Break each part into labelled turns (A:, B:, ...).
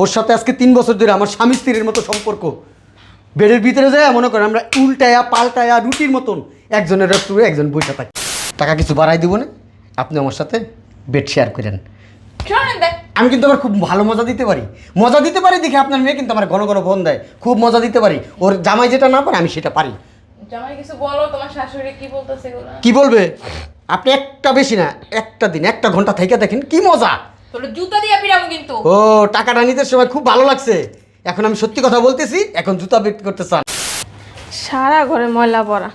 A: ওর সাথে আজকে তিন বছর ধরে আমার স্বামী স্ত্রীর মতো সম্পর্ক। বেডের ভিতরে যায় মনে করেন আমরা উল্টায়া পাল্টায়া রুটির মতন একজনের টুরে একজন বইটা থাকি। টাকা কিছু বাড়াই দিব না আপনি আমার সাথে বেড শেয়ার করেন।
B: দেখ
A: আমি কিন্তু আবার খুব ভালো মজা দিতে পারি। মজা দিতে পারি দেখে আপনার মেয়ে কিন্তু আমার ঘন ঘন ফোন দেয়। খুব মজা দিতে পারি। ওর জামাই যেটা না পারে আমি সেটা পারি।
B: জামাই কিছু বলো তোমার শাশুড়ি কি বলতেছে এগুলো?
A: কি বলবে? আপনি একটা বেশি না একটা দিন একটা ঘণ্টা থেকে দেখেন কি মজা।
B: তোর জুতা দিয়ে পিরামু কিন্তু।
A: ও টাকাটা নিতে সময় খুব ভালো লাগছে। এখন আমি সত্যি কথা বলতেছি এখন জুতা বিক্রি করতে চান।
C: সারা ঘরে ময়লা পড়া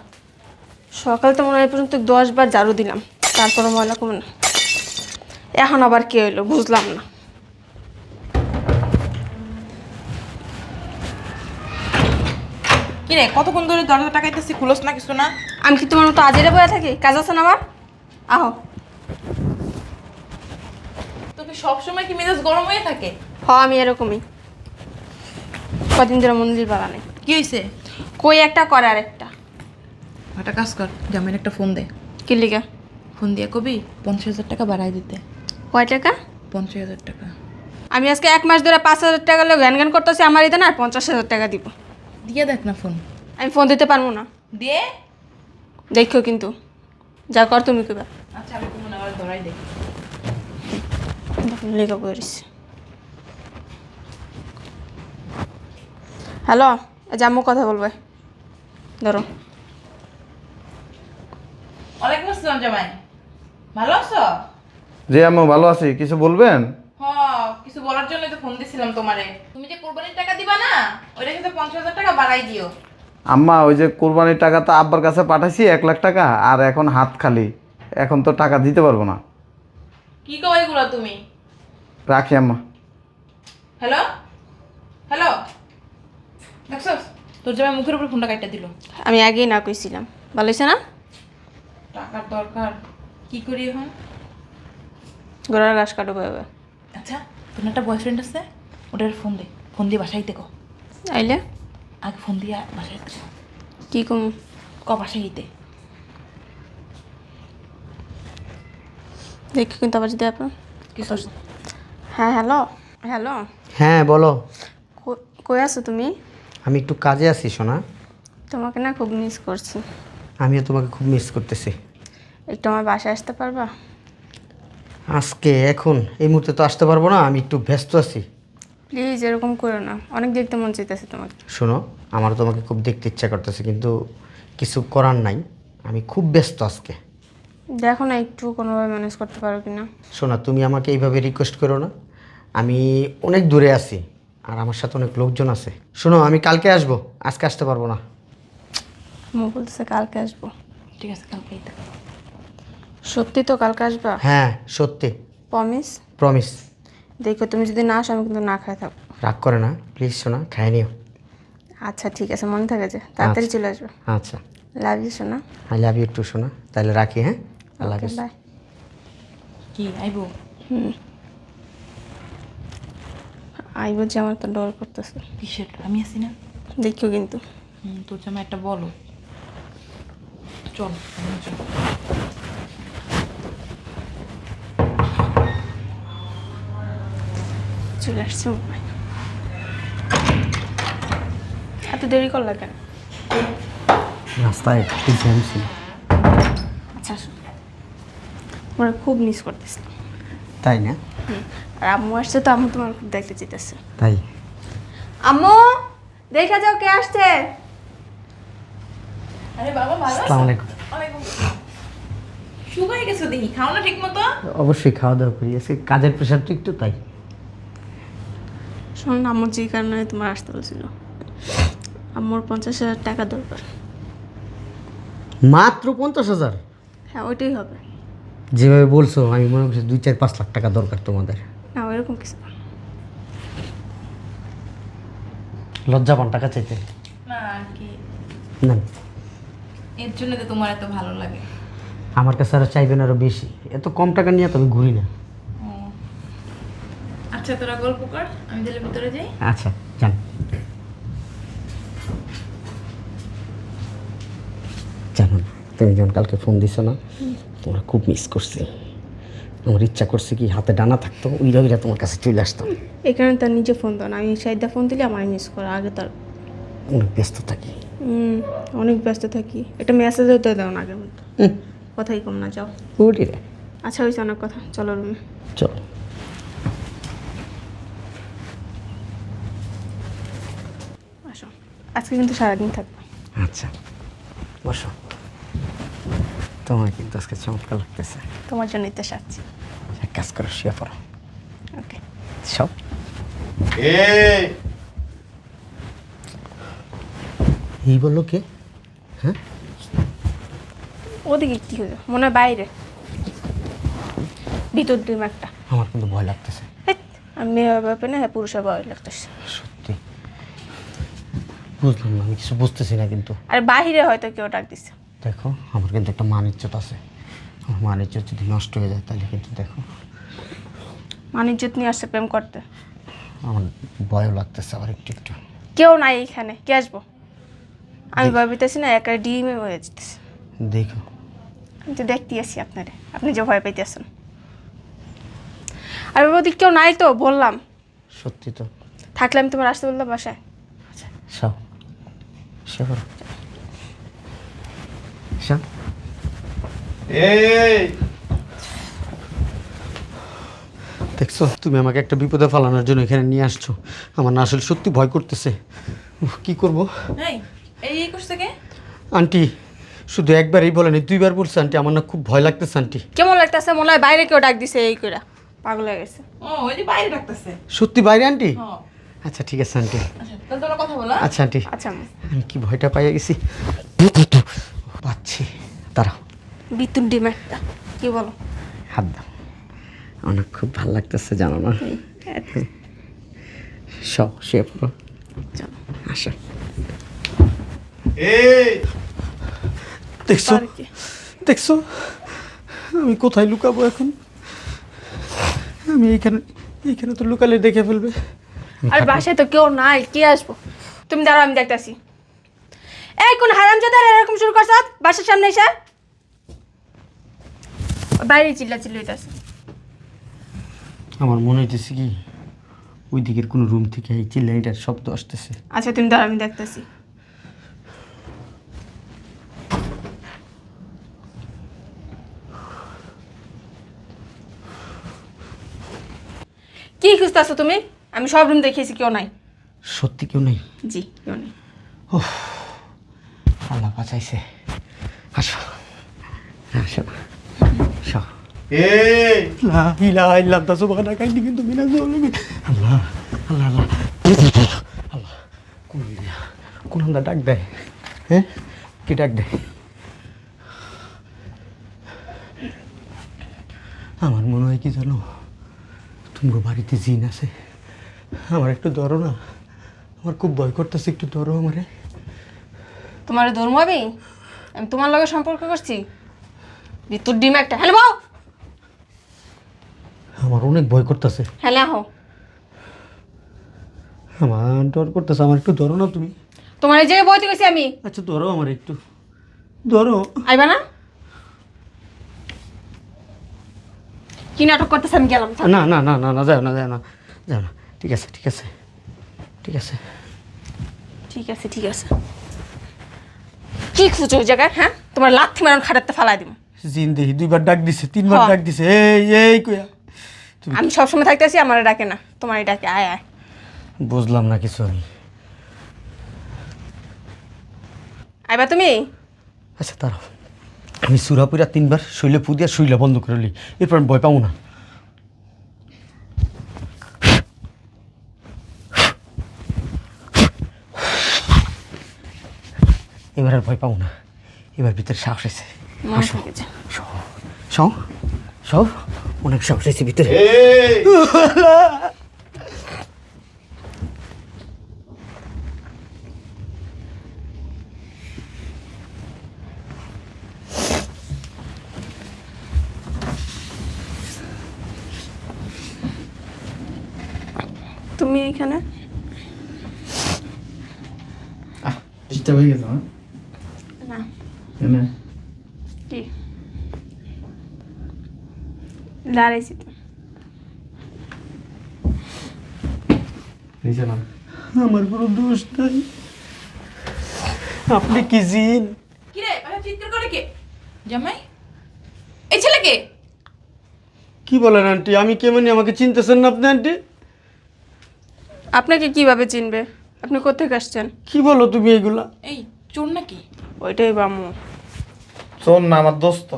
C: সকাল তো মনে হয় পর্যন্ত দশ বার ঝাড়ু দিলাম তারপরে ময়লা কমে না। এখন আবার কি হইল বুঝলাম না।
B: কি রে কতক্ষণ ধরে দরজা টাকাইতেছি খুলোস না কিছু না?
C: আমি কি তোমার মতো আজেরে বয়ে থাকি? কাজ আছে না আমার আহো।
B: তোকে সবসময় কি মেজাজ গরম হয়ে থাকে?
C: হ আমি এরকমই। কদিন ধরে মন্দির নেই।
B: কি হয়েছে
C: কই একটা করে আর একটা
B: একটা কাজ কর জামাইন একটা ফোন দে।
C: কি লিগা?
B: ফোন দিয়ে কবি পঞ্চাশ হাজার টাকা বাড়াই দিতে।
C: কয় টাকা?
B: পঞ্চাশ হাজার টাকা।
C: আমি আজকে এক মাস ধরে পাঁচ হাজার টাকা লোক জ্ঞান জ্ঞান করতেছি আমার ইতে না আর পঞ্চাশ হাজার টাকা দিব।
B: দিয়ে দেখ না ফোন।
C: আমি ফোন দিতে পারব না।
B: দিয়ে
C: দেখো কিন্তু। যা কর তুমি কইবা।
B: আচ্ছা আমি তোমার আবার ধরাই দেখ
C: লেখা করিস হ্যালো জাম্মু কথা বলবে। ধরো।
B: ওয়ালাইকুম আসসালাম জামাই। ভালো আছো?
D: জি আম্মু ভালো আছি। কিছু বলবেন?
B: কিছু বলার জন্য তো ফোন দিছিলাম তোমারে। তুমি যে কোরবানির টাকা দিবা না ওইটা কিন্তু পঞ্চাশ হাজার টাকা বাড়াই দিও।
D: আম্মা ওই যে কোরবানির টাকা তো আব্বার কাছে পাঠাইছি এক লাখ টাকা আর এখন হাত খালি। এখন তো টাকা দিতে পারব না।
B: কি কও এগুলো তুমি?
D: রাখি আম্মা।
B: হ্যালো? হ্যালো? দেখছস তোর জামাই মুখের উপর ফোনটা কাটতে দিল।
C: আমি আগেই না কইছিলাম। ভালো না?
B: টাকার দরকার। কি করি এখন?
C: গোড়ার ঘাস কাটো পাবে
B: আচ্ছা তোর একটা বয়ফ্রেন্ড আছে? ওটার ফোন দে। ফোন দিয়ে বাসায় ক।
C: আইলে?
B: আগে ফোন দিয়ে বাসায় ক।
C: কম?
B: ক বাসায় দিতে
C: দেখি কিন্তু আবার যদি আপনার হ্যাঁ হ্যালো। হ্যালো।
A: হ্যাঁ বলো।
C: কই আছো তুমি?
A: আমি একটু কাজে আছি সোনা।
C: তোমাকে না খুব মিস করছি।
A: আমিও তোমাকে খুব মিস করতেছি।
C: একটু আমার বাসায় আসতে পারবা?
A: আজকে এখন এই মুহূর্তে তো আসতে পারব না আমি একটু ব্যস্ত আছি।
C: প্লিজ এরকম করো না। অনেক দেখতে মন চাইতেছে তোমাকে।
A: শোনো আমার তোমাকে খুব দেখতে ইচ্ছা করতেছে কিন্তু কিছু করার নাই। আমি খুব ব্যস্ত আজকে।
C: দেখো না একটু কোনোভাবে ম্যানেজ করতে পারো কি না
A: শোনা তুমি আমাকে এইভাবে রিকোয়েস্ট করো না। আমি অনেক দূরে আছি আর আমার সাথে অনেক লোকজন আছে। শোনো আমি কালকে আসব আজকে আসতে পারব না।
C: মু বলতেছে কালকে আসব।
B: ঠিক আছে কালকেই তো
C: সত্যি তো কালকে আসবা?
A: হ্যাঁ সত্যি।
C: প্রমিস
A: প্রমিস
C: দেখো তুমি যদি না আসো আমি কিন্তু না খাই থাকব।
A: রাগ করে না প্লিজ শোনা খাই নিও।
C: আচ্ছা ঠিক আছে মনে থাকে যে তাড়াতাড়ি চলে আসবে।
A: আচ্ছা।
C: লাভ ইউ শোনা
A: আই লাভ ইউ টু শোনা তাহলে রাখি হ্যাঁ? আল্লাহ হাফিজ
C: বাই
B: কি আইবো? হুম।
C: আইবো যে আমার তো ডর করতেছে।
B: কিসের আমি আছি না।
C: দেখিও কিন্তু।
B: হুম, তোর জামাই একটা বলো। চল চল
C: চলে আসছি মোবাইল এত দেরি করলা কেন?
A: রাস্তায় একটু জ্যাম ছিল।
C: আচ্ছা আমরা খুব মিস করতেছি।
A: তাই না?
C: আর আম্মু আসছে তো আম্মু তোমার খুব দেখতে চাইতেছে।
A: তাই?
C: আম্মু দেখা যাও কে আসছে।
B: আরে বাবা ভালো আছো?
A: আসসালামু আলাইকুম।
B: আসসালাম। শুকাই গেছো দেখি খাও না ঠিক মতো?
A: অবশ্যই খাওয়া দাওয়া করি। আজকে কাজের প্রেশারটা একটু তাই।
C: শোনো না, আম্মু যে কারণে তোমার আসতে বলছিল। আম্মুর পঞ্চাশ হাজার টাকা দরকার।
A: মাত্র পঞ্চাশ হাজার?
C: হ্যাঁ ওইটাই হবে।
A: যেভাবে বলছো আমি মনে করছি দুই চার পাঁচ লাখ টাকা দরকার তোমাদের।
C: না ওইরকম কিছু না।
A: লজ্জা পান টাকা চাইতে?
B: না আর কি।
A: না।
B: এর জন্য তো তোমার এত ভালো লাগে।
A: আমার কাছে আরও চাইবেন আরও বেশি। এত কম টাকা নিয়ে তো আমি ঘুরি না।
B: আচ্ছা তোরা গল্প কর আমি তাহলে ভিতরে যাই।
A: আচ্ছা যান। জানুন তুমি যখন কালকে ফোন দিছো না তোমার খুব মিস করছি। আমার ইচ্ছা করছে কি হাতে ডানা থাকতো উইরা উইরা তোমার কাছে চলে আসতাম।
C: এখানে তার নিজে ফোন দাও না। আমি সাইডা ফোন দিলে আমার মিস করে আগে তার।
A: অনেক ব্যস্ত থাকি।
C: অনেক ব্যস্ত থাকি। একটা মেসেজও তো দাও না আগের মতো কথাই কম না যাও।
A: রে
C: আচ্ছা হয়েছে অনেক কথা। চলো রুমে
A: চলো
C: আসো আজকে কিন্তু সারাদিন থাকবে।
A: আচ্ছা বসো। তোমার কিন্তু আজকে চমৎকার লাগতেছে।
C: তোমার জন্য ইতে সাচ্ছি
A: এক কাজ করো শুয়ে পড়ো।
C: ওকে।
A: সব। এই! বলল কে? হ্যাঁ?
C: ওদিকে কি হলো? মনে হয় বাইরে। ভিতর ডিম একটা।
A: আমার কিন্তু ভয় লাগতেছে।
C: আমি মেয়ে ব্যাপারে না হ্যাঁ পুরুষের ভয় লাগতেছে।
A: বুঝলাম না আমি কিছু বুঝতেছি না কিন্তু।
C: আর বাহিরে হয়তো কেউ ডাক দিচ্ছে
A: দেখো আমার কিন্তু একটা মান ইজ্জত আছে। আমার মান ইজ্জত যদি নষ্ট হয়ে যায় তাহলে কিন্তু দেখো।
C: মানিজ্যত নিয়ে আসছে প্রেম করতে।
A: আমার ভয়ও লাগতেছে আবার একটু একটু।
C: কেউ নাই এখানে কে আসব? আমি ভাবিতেছি না একা ডিমে হয়ে যেতেছে।
A: দেখো।
C: আমি তো দেখতে আসি আপনারে আপনি যে ভয় পাইতেছেন। আর ওদি কেউ নাই তো বললাম।
A: সত্যি তো।
C: থাকলে আমি তোমার আসতে বললাম বাসায়।
A: সব দেখছ তুমি আমাকে একটা বিপদে ফালানোর জন্য এখানে নিয়ে আসছো। আমার না আসলে সত্যি ভয় করতেছে। কি করব?
B: এই করছে কে?
A: আন্টি শুধু একবারই বলেনি দুইবার বলছে আন্টি আমার না খুব ভয় লাগতেছে আন্টি।
C: কেমন লাগতেছে? মনে হয় বাইরে কেউ ডাক দিছে এই করে পাগল হয়ে গেছে।
B: ও ওই যে বাইরে ডাকতেছে।
A: সত্যি বাইরে আন্টি?
B: হ্যাঁ
A: আচ্ছা ঠিক আছে আন্টি।
B: আচ্ছা তোমরা কথা বলো
A: আচ্ছা আন্টি।
C: আচ্ছা
A: আমি কি ভয়টা পাইয়া গেছি? পাচ্ছি। দাঁড়াও।
C: বিতুন ডিম একটা। কি বলো?
A: হাত দাও। আমার খুব ভালো লাগতেছে জানো না? সব শুয়ে পড়ো। আসো। দেখছ?
C: আর কি?
A: দেখছ? আমি কোথায় লুকাবো এখন? আমি এইখানে এইখানে তো লুকালে দেখে ফেলবে।
C: আর বাসায় তো কেউ নাই কে আসব? তুমি দাঁড়াও আমি দেখতেছি। এই কোন হারাম জাদার এরকম শুরু করছ? বাসার সামনে এসে। বাইরে চিল্লা চিল্লি হইতাছে।
A: আমার মনে হইতেছে কি ওই দিকের কোনো রুম থেকে এই চিল্লাইটার শব্দ আসতেছে।
C: আচ্ছা তুমি দাঁড়াও আমি দেখতেছি। কি খুঁজতেছো তুমি? আমি সব রুম দেখিয়েছি কেউ নাই।
A: সত্যি কেউ নেই?
C: জি কেউ নেই।
A: আল্লাহ বাঁচাইছে। আসো। আসো। আল্লাহ আল্লাহ কোন ডাক দেয়? হ্যাঁ কি ডাক দেয়? আমার মনে হয় কি জানো? তোমার বাড়িতে জিন আছে। আমার একটু ধরো না। আমার খুব ভয় করতেছে একটু ধরো আমারে।
C: তোমার ধর্ম আমি? আমি তোমার লগে সম্পর্ক করছি? তোর ডিম একটা। হ্যালো বাও
A: আমার অনেক ভয় করতেছে।
C: হ্যালো আহো।
A: আমার ডর করতেছে আমার একটু ধরো না তুমি।
C: তোমার এই জায়গায় বইতে গেছি আমি।
A: আচ্ছা ধরো আমার একটু। ধরো।
C: আইবা না? কি নাটক করতেছে আমি গেলাম
A: না না না না না যাও না যাও না যাও না। ঠিক আছে ঠিক আছে ঠিক আছে।
C: ঠিক আছে ঠিক আছে। কি খুঁজো ওই জায়গায় হ্যাঁ? তোমার লাথি মারন খাটাতে ফালাই দিব।
A: জিন দেখি দুইবার ডাক দিছে তিনবার। ডাক দিছে এই এই কইয়া। তুমি
C: আমি সবসময় থাকতেছি আমার ডাকে না তোমার ডাকে আয় আয়।
A: বুঝলাম না কিছু আমি।
C: আইবা তুমি?
A: আচ্ছা তারা আমি সুরাপুরা তিনবার শৈলে পুদিয়া শৈলা বন্ধ করে লি এরপর আমি ভয় পাবো না। এবার আর ভয় পাবো না। এবার ভিতরে সাহস আছে
C: মনে থেকেছে
A: সব সব অনেক সাহস আছে ভিতরে।
E: কি?
B: কি
E: বলেন আন্টি? আমি কেমনি মানে আমাকে চিনতেছেন না আপনি আন্টি?
C: আপনাকে কীভাবে চিনবে? আপনি কোথেকে আসছেন?
E: কি বলো তুমি এগুলা?
B: এই চোর নাকি?
C: ওইটাই বামু।
D: শোন না আমার দোস্ত।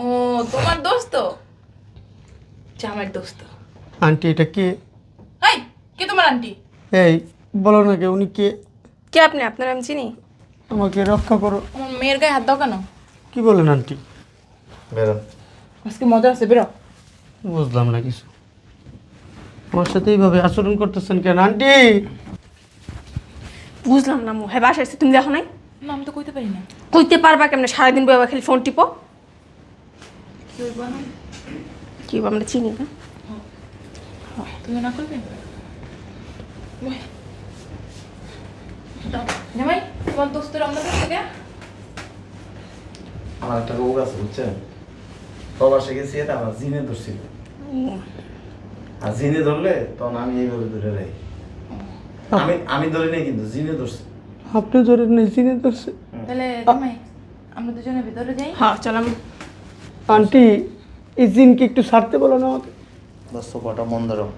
B: ও তোমার দোস্ত? জামাইয়ের দোস্ত।
E: আন্টি এটা কে?
B: এই কে তোমার আন্টি?
E: এই বলো না কে উনি কে?
C: কে আপনি? আপনার আমি চিনি।
E: আমাকে রক্ষা করো।
B: আমার মেয়ের গায়ে হাত দাও কেন?
E: কি বলেন আন্টি?
D: বেরো।
B: আজকে মজা আছে বেরো।
E: বুঝলাম না কিছু। আমার সাথে এইভাবে আচরণ করতেছেন কেন? আন্টি!
C: বুঝলাম না মু হ্যাঁ বাসায় তুমি দেখো নাই?
B: না আমি তো কইতে পারি না।
C: কইতে পারবা কেমনে? সারাদিন বইবা খালি ফোন টিপো। কি আমরা? চিনি না।
B: তুমি না করবে জামাই তোমার দোস্তের আমরা থেকে
D: আমার একটা রোগ আছে বুঝছেন? প্রবাসে গেছি এটা আমার জিনে ধরছিল। আর জিনে ধরলে তখন আমি এইভাবে ধরে রাখি। আমি আমি ধরি নাই কিন্তু জিনে ধরছি।
E: আপনি ধরে চিনে ধরছে।
B: তাহলে জামাই আমরা দুজনে ভিতরে যাই?
C: হ্যাঁ চল আমি।
E: আন্টি এই জিনকে একটু ছাড়তে বলো না আমাকে।
D: দোস্ত কটা বন্ধ রাখ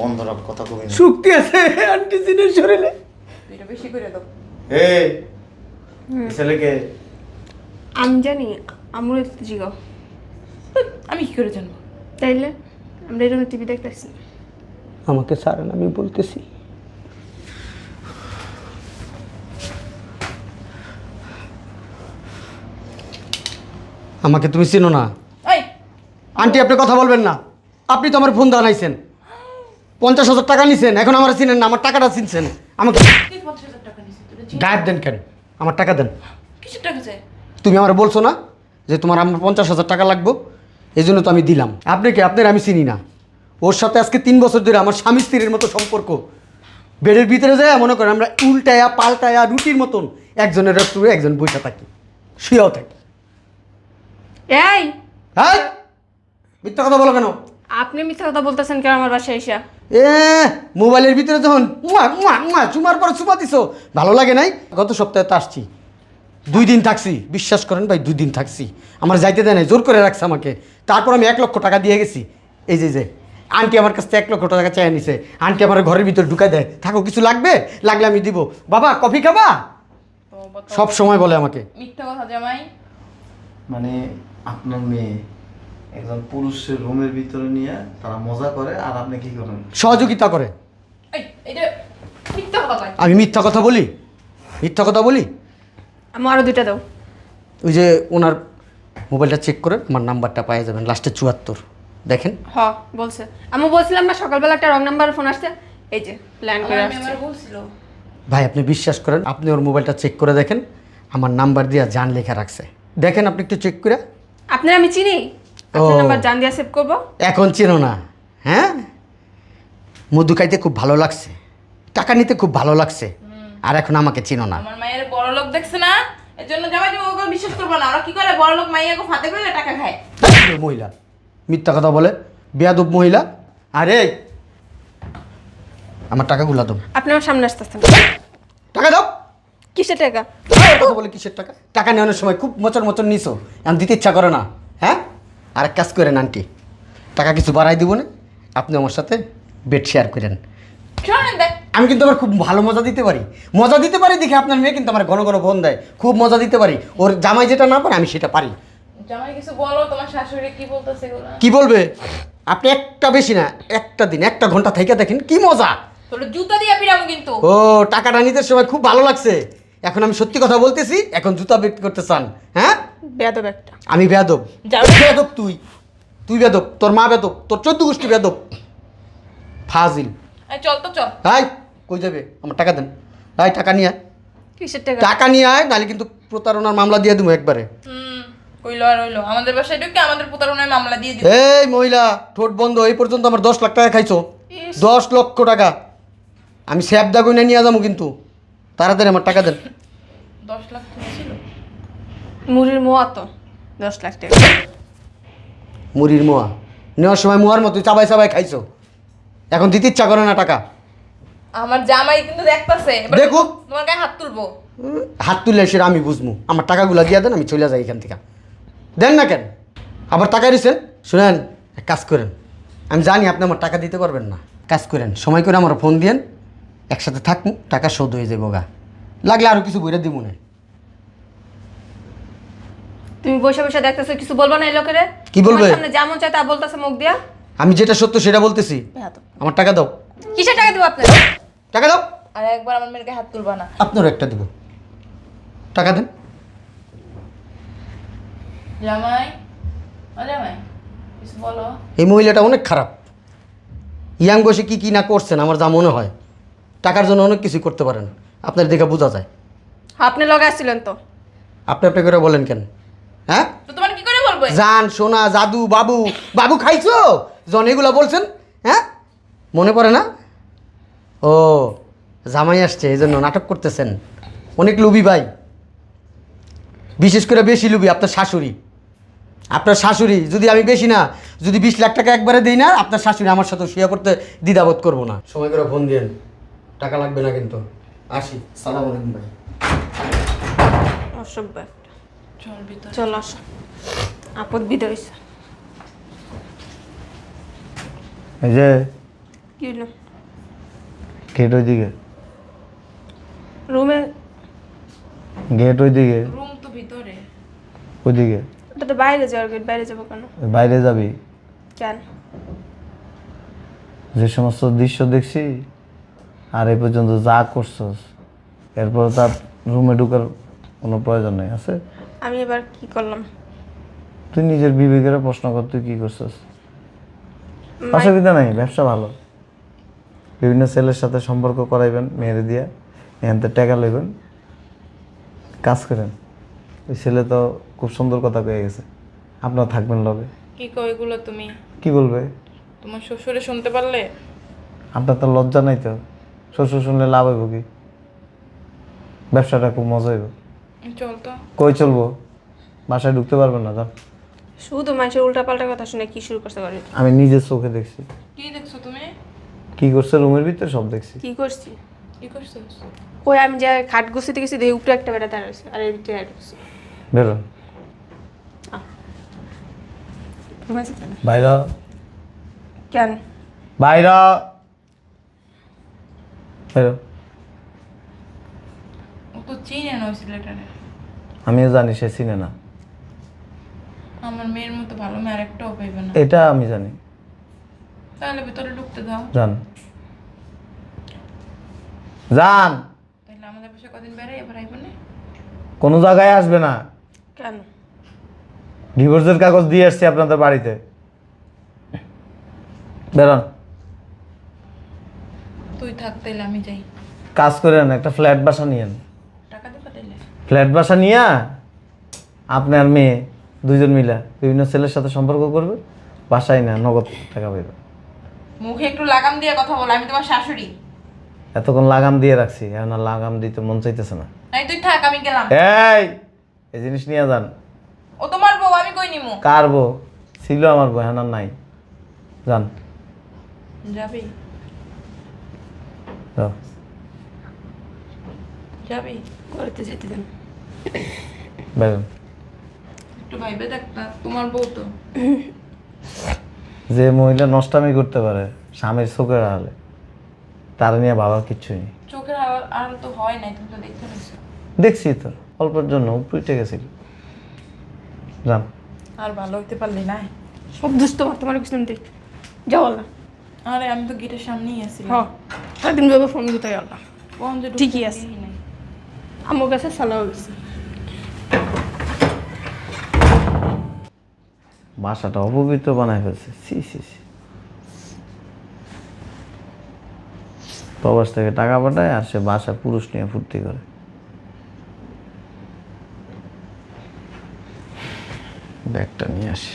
D: বন্ধ রাখ কথা কবি না।
E: শক্তি আছে আন্টি জিনের শরীরে।
B: এটা বেশি করে দাও।
D: এই এই ছেলেকে।
C: আমি জানি আমরও একটু জিগাও।
B: আমি কি করে জানব?
C: তাইলে? আমরা এরকম টিভি দেখতেছি
E: আমাকে ছাড়েন আমি বলতেছি।
A: আমাকে তুমি চিনো না।
B: এই।
A: আন্টি আপনি কথা বলবেন না। আপনি তো আমার ফোন দাঁড়াইছেন পঞ্চাশ হাজার টাকা নিছেন এখন আমার চিনেন না আমার টাকাটা চিনছেন। আমাকে
B: তুই পঞ্চাশ হাজার টাকা নিছিস তোরা চিনি-
A: গায়েব দেন কেন? আমার টাকা দেন।
B: কিসের টাকা চাই?
A: তুমি আমার বলছো না যে তোমার আমার পঞ্চাশ হাজার টাকা লাগবো? এই জন্য তো আমি দিলাম। আপনি কি? আপনার আমি চিনি না। ওর সাথে আজকে তিন বছর ধরে আমার স্বামী স্ত্রীর মতো সম্পর্ক। বেডের ভিতরে যায় মনে করেন আমরা উল্টায়া পাল্টায়া রুটির মতন একজনের টুরে একজন বইটা থাকি। শুয়েও থাকি।
C: এই!
A: হ্যাঁ মিথ্যা কথা বলো কেন?
C: আপনি মিথ্যা কথা বলতেছেন কেন আমার বাসায় এসা?
A: এ মোবাইলের ভিতরে যখন মুয়া মুয়া মুয়া চুমার পর চুমা দিছো ভালো লাগে নাই? গত সপ্তাহে তো আসছি। দুই দিন থাকছি বিশ্বাস করেন ভাই দুই দিন থাকছি। আমার যাইতে দেয় নাই জোর করে রাখছে আমাকে। তারপর আমি এক লক্ষ টাকা দিয়ে গেছি। এই যে যে আন্টি আমার কাছ থেকে এক লক্ষ টাকা চাই নিছে। আন্টি আমার ঘরের ভিতরে ঢুকাই দেয়। থাকো কিছু লাগবে? লাগলে আমি দিব। বাবা কফি খাবা? সব সময় বলে আমাকে।
B: মিথ্যা কথা জামাই।
D: মানে আপনার মেয়ে একজন পুরুষের রুমের ভিতরে নিয়ে তারা মজা করে আর আপনি কি করেন?
A: সহযোগিতা করে।
B: এই এটা মিথ্যা কথা কয়।
A: আমি মিথ্যা কথা বলি? মিথ্যা কথা বলি?
C: আমার আরও দুইটা দাও।
A: ওই যে ওনার মোবাইলটা চেক করে আমার নাম্বারটা পাই যাবেন লাস্টে চুয়াত্তর। দেখেন।
C: হ বলছে। আমি বলছিলাম না সকালবেলা একটা রং নাম্বার ফোন আসছে। এই যে প্ল্যান করে আসছে।
B: বলছিল।
A: ভাই আপনি বিশ্বাস করেন আপনি ওর মোবাইলটা চেক করে দেখেন আমার নাম্বার দিয়ে জান লেখা রাখছে। দেখেন আপনি একটু চেক করে
C: আপনার আমি চিনি? আপনার
A: ও।
C: নাম্বার জান দিয়া সেভ করব?
A: এখন চেনো না। হ্যাঁ? মধু খাইতে খুব ভালো লাগছে। টাকা নিতে খুব ভালো লাগছে। আর এখন আমাকে চিনো না।
B: আমার মায়ের বড় লোক দেখছে না? এর জন্য জামাই তুমি ওকে বিশ্বাস করব না। ওরা কি করে? বড় লোক মাইয়াকে ফাতে করে টাকা খায়।
A: এই মহিলা মিথ্যা কথা বলে। বেয়াদব মহিলা। আরে! আমার টাকাগুলো দাও।
C: আপনি আমার সামনে আসতেছেন
A: টাকা দাও।
C: কিসের টাকা?
A: কথা বলে কিসের টাকা? টাকা নেওয়ানোর সময় খুব মোচর মোচর নিছো। এখন দিতে ইচ্ছা করে না হ্যাঁ? আর এক কাজ করেন আন্টি। টাকা কিছু বাড়াই দিব না। আপনি আমার সাথে বেড শেয়ার করেন। আমি কিন্তু আমার খুব ভালো মজা দিতে পারি। মজা দিতে পারি দেখে আপনার মেয়ে কিন্তু আমার ঘন ঘন ফোন দেয়। খুব মজা দিতে পারি। ওর জামাই যেটা না পারে আমি সেটা পারি।
B: জামাই কিছু বলো তোমার শাশুড়ি কি বলতেছে
A: কি বলবে? আপনি একটা বেশি না একটা দিন একটা ঘণ্টা থেকে দেখেন কি মজা।
B: তোর জুতা দিয়ে পিরামু কিন্তু।
A: ও টাকাটা নিতে সময় খুব ভালো লাগছে। এখন আমি সত্যি কথা বলতেছি এখন জুতা বিক্রি করতে চান হ্যাঁ?
C: বেয়াদব একটা।
A: আমি বেয়াদব।
B: যাও।
A: বেয়াদব তুই। তুই বেয়াদব তোর মা বেয়াদব তোর চোদ্দ গোষ্ঠী বেয়াদব। ফাজিল।
B: এই চল তো চল।
A: হাই কই যাবে? আমার টাকা দেন। হাই টাকা নিয়ে আয়।
C: কিসের টাকা?
A: টাকা নিয়ে আয় নাহলে কিন্তু প্রতারণার মামলা দিয়ে দেবো একবারে।
B: হুম কইলো আর হইল। আমাদের বাসায় ঢুকে আমাদের প্রতারণায় মামলা দিয়ে দিও
A: এই মহিলা ঠোঁট বন্ধ এই পর্যন্ত আমার দশ লাখ টাকা খাইছো।
C: ইস।
A: দশ লক্ষ টাকা। আমি স্যাপ দা গইনা নিয়ে যাব কিন্তু। তাড়াতাড়ি আমার টাকা দেন।
B: দশ লাখ টাকা ছিল।
C: মুড়ির মোয়া তো দশ লাখ টাকা।
A: মুড়ির মোয়া। নেওয়ার সময় মোয়ার মতো চাবাই চাবাই খাইছো। এখন দিতে ইচ্ছা করে না টাকা।
B: আমার জামাই কিন্তু দেখতাছে
A: দেখুক।
B: তোমার গায়ে হাত তুলবো।
A: হাত তুললে সেটা আমি বুঝব আমার টাকাগুলো দিয়ে দেন আমি চলে যাই এখান থেকে। দেন না কেন? আবার টাকা দিচ্ছেন শুনেন এক কাজ করেন। আমি জানি আপনি আমার টাকা দিতে পারবেন না। কাজ করেন। সময় করে আমার ফোন দিয়েন। একসাথে থাকুন টাকা শোধ হয়ে যাব গা। লাগলে আরও কিছু বইরা দিব না।
C: তুমি বসে বসে দেখতেছো কিছু বলব না এই লোকেরে?
A: কি বলবে?
C: সামনে যেমন চাই তা বলতেছে মুখ দিয়া।
A: আমি যেটা সত্য সেটা বলতেছি। আমার টাকা দাও।
C: কিসের টাকা দেবো আপনার?
A: টাকা দাও।
B: আর একবার আমার মেয়েকে হাত তুলবা না।
A: আপনারও একটা দিব। টাকা দেন।
B: জামাই জামাই কিছু বলো।
A: এই মহিলাটা অনেক খারাপ। ইয়াং বসে কি কি না করছেন আমার যা মনে হয়। টাকার জন্য অনেক কিছু করতে পারেন। আপনার দেখে বোঝা যায়।
C: আপনি লগে আসছিলেন তো?
A: আপনি আপনি করে বলেন কেন? হ্যাঁ?
B: তো তোমার কি করে বলব?
A: জান সোনা জাদু বাবু বাবু খাইছো? জন এগুলো বলছেন? হ্যাঁ? মনে পড়ে না? ও জামাই আসছে এই জন্য নাটক করতেছেন। অনেক লুবি ভাই। বিশেষ করে বেশি লুবি আপনার শাশুড়ি। আপনার শাশুড়ি যদি আমি বেশি না যদি বিশ লাখ টাকা একবারে দিই না আপনার শাশুড়ি আমার সাথে শুয়ে করতে দ্বিধাবোধ করব না। সময় করে ফোন দিন টাকা লাগবে না কিন্তু। আসি সালাম আলাইকুম ভাই।
C: অসভ্য একটা।
B: চল ভিতর।
C: চলো আসো। আপদ বিদে হয়েছে
D: এই যে
C: কি হলো
D: গেট ওইদিকে।
C: রুমে?
D: গেট ওইদিকে।
B: রুম তো ভিতরে।
D: ওইদিকে।
C: ওটা তো বাইরে যাওয়ার গেট বাইরে যাব কেন?
D: বাইরে যাবি।
C: কেন?
D: যে সমস্ত দৃশ্য দেখছি আর এই পর্যন্ত যা করছস এরপর তার রুমে ঢুকার কোনো প্রয়োজন নেই আছে?
C: আমি এবার কি করলাম?
D: তুই নিজের বিবেকের প্রশ্ন কর তুই কি করছস? অসুবিধা নাই ব্যবসা ভালো। বিভিন্ন ছেলের সাথে সম্পর্ক করাইবেন মেয়েরে দিয়া এখান থেকে টাকা লইবেন কাজ করেন। ওই ছেলে তো খুব সুন্দর কথা কয়ে গেছে। আপনার থাকবেন লবে
B: কি কো এগুলো তুমি?
D: কি বলবে?
B: তোমার শ্বশুরে শুনতে পারলে?
D: আপনার তো লজ্জা নাই তো? শ্বশুর শুনলে লাভ হইব কি? ব্যবসাটা খুব মজা হইব।
B: চল তো
D: কই চলবো? বাসায় ঢুকতে পারবেন না যান।
C: শুধু মানুষের উল্টা পাল্টা কথা শুনে কি শুরু করতে পারি
D: আমি নিজের চোখে দেখছি।
B: কি দেখছ তুমি?
D: কি করছে রুমের ভিতরে? সব দেখছি।
C: কি করছি?
B: কি করছ?
C: ওই আমি যে খাট গুছিতে গেছি দেখি উপরে একটা বেড়া দাঁড়াইছে আর এর ভিতরে আছে কেন?
D: বাইরা
C: কেন?
D: বাইরা বেরো
B: ও তো চিনে না ওই ছেলেটারে
D: আমিও জানি সে চিনে না।
B: আমার মেয়ের মতো ভালো মেয়ে আরেকটাও পাইবে না।
D: এটা আমি জানি।
B: তাহলে ভিতরে ঢুকতে দাও।
D: জান। জান।
B: তাহলে আমাদের পাশে কদিন বেড়াই এবার আইব না?
D: কোনো জায়গায় আসবে না।
C: কেন?
D: ডিভোর্সের কাগজ দিয়ে আসছি আপনাদের বাড়িতে। বেরোন।
B: তুই থাক তাইলে আমি যাই।
D: কাজ করেন একটা ফ্ল্যাট বাসা নিয়েন
B: টাকা দিবা তাইলে?
D: ফ্ল্যাট বাসা নিয়া আপনি আর মেয়ে দুইজন মিলা বিভিন্ন ছেলের সাথে সম্পর্ক করবে বাসায় না নগদ টাকা পাইবে।
B: মুখে একটু লাগাম দিয়ে কথা বল আমি তোমার শাশুড়ি।
D: এতক্ষণ লাগাম দিয়ে রাখছি এখন আর লাগাম দিতে মন চাইতেছে না।
B: নাই তুই থাক আমি গেলাম।
D: এই এই জিনিস নিয়ে যান।
B: ও তোমার বউ আমি কই নিমু?
D: কার বউ? ছিল আমার বউ আর নাই। যান।
B: যাবি?
D: যাও।
B: যাবি?
C: করতে যেতে দেন।
D: বেরোন
B: একটু ভাইবে দেখ না তোমার বউ তো।
D: যে মহিলা নষ্টামি করতে পারে স্বামীর চোখের আড়ালে তার নিয়ে ভাবার কিচ্ছুই নেই।
B: চোখের আড়াল তো হয় নাই তুমি তো দেখতে নিছো
D: দেখছি তো অল্পের জন্য উপরে গেছিল যান।
B: আর ভালো হইতে পারলি না।
C: সব দুষ্ট তোমার কিছু দেখ যাও আল্লাহ।
B: আরে আমি তো গেটের সামনেই আছি।
C: হ্যাঁ সারাদিন ভেবে ফোন দিতে
B: যে
C: ঠিকই আছে। আমার কাছে সালাও গেছে
D: বাসাটা অপবিত্র বানায় ফেলছে। সি সি সি প্রবাস থেকে টাকা পাঠায় আর সে বাসা পুরুষ নিয়ে ফুর্তি করে। ব্যাগটা নিয়ে আসি।